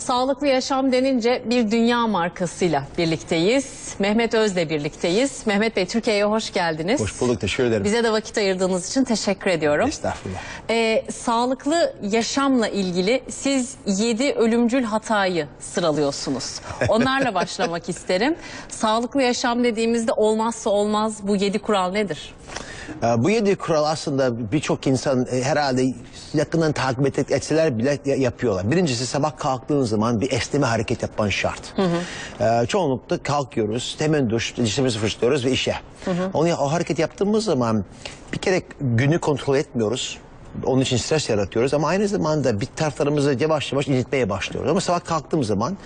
Sağlıklı yaşam denince bir dünya markasıyla birlikteyiz. Mehmet Öz'le birlikteyiz. Mehmet Bey Türkiye'ye hoş geldiniz. Hoş bulduk, teşekkür ederim. Bize de vakit ayırdığınız için teşekkür ediyorum. Estağfurullah. Ee, sağlıklı yaşamla ilgili siz 7 ölümcül hatayı sıralıyorsunuz. Onlarla başlamak isterim. Sağlıklı yaşam dediğimizde olmazsa olmaz bu 7 kural nedir? Ee, Bu yedi kural aslında birçok insan e, herhalde yakından takip et- etseler bile ya- yapıyorlar. Birincisi sabah kalktığın zaman bir esneme hareket yapman şart. Ee, çoğunlukla kalkıyoruz, hemen duş, dişimizi fırçalıyoruz ve işe. Onu o hareket yaptığımız zaman bir kere günü kontrol etmiyoruz. Onun için stres yaratıyoruz ama aynı zamanda bir taraflarımızı yavaş yavaş incitmeye başlıyoruz. Ama sabah kalktığım zaman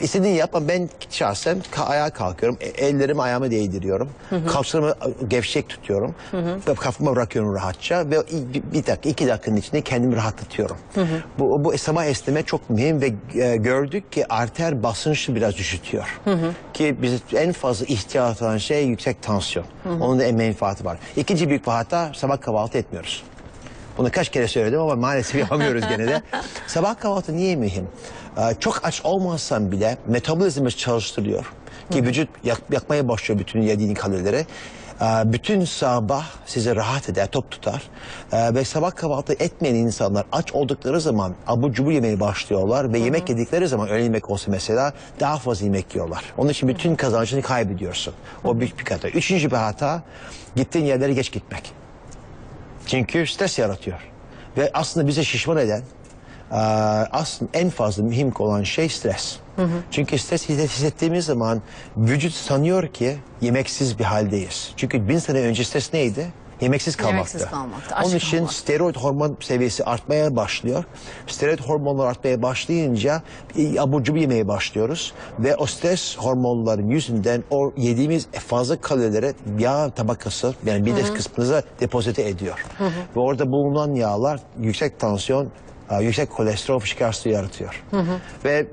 istediğini yap ama ben şahsen ka- ayağa kalkıyorum. E- ellerimi ayağıma değdiriyorum. Kalçalarımı e, gevşek tutuyorum. Ve kafamı bırakıyorum rahatça ve bir, dakika iki dakikanın içinde kendimi rahatlatıyorum. Bu, bu sabah esneme çok mühim ve e, gördük ki arter basıncı biraz düşütüyor. Ki biz en fazla ihtiyaç olan şey yüksek tansiyon. Onun da en menfaati var. İkinci büyük hata sabah kahvaltı etmiyoruz. Bunu kaç kere söyledim ama maalesef yapamıyoruz gene de. Sabah kahvaltı niye mühim? Ee, çok aç olmazsan bile metabolizmamız çalıştırıyor. Ki vücut yak- yakmaya başlıyor bütün yediğin kalorileri. Ee, bütün sabah sizi rahat eder, top tutar. Ee, ve sabah kahvaltı etmeyen insanlar aç oldukları zaman abur cubur yemeye başlıyorlar. Ve yemek yedikleri zaman öğle yemek olsa mesela daha fazla yemek yiyorlar. Onun için bütün kazancını kaybediyorsun. O büyük bir hata. Üçüncü bir hata gittiğin yerlere geç gitmek. Çünkü stres yaratıyor. Ve aslında bize şişman eden aslında en fazla mühim olan şey stres. Çünkü stres his- hissettiğimiz zaman vücut sanıyor ki yemeksiz bir haldeyiz. Çünkü bin sene önce stres neydi? Yemeksiz kalmaktı. Yemeksiz kalmaktı, aç Onun için kalmak. steroid hormon seviyesi artmaya başlıyor. Steroid hormonlar artmaya başlayınca e, abur cubur yemeye başlıyoruz. Ve o stres hormonların yüzünden o yediğimiz fazla kalorileri yağ tabakası yani mide kısmınıza depozite ediyor. Ve orada bulunan yağlar yüksek tansiyon, e, yüksek kolesterol fışkırtısı yaratıyor. Ve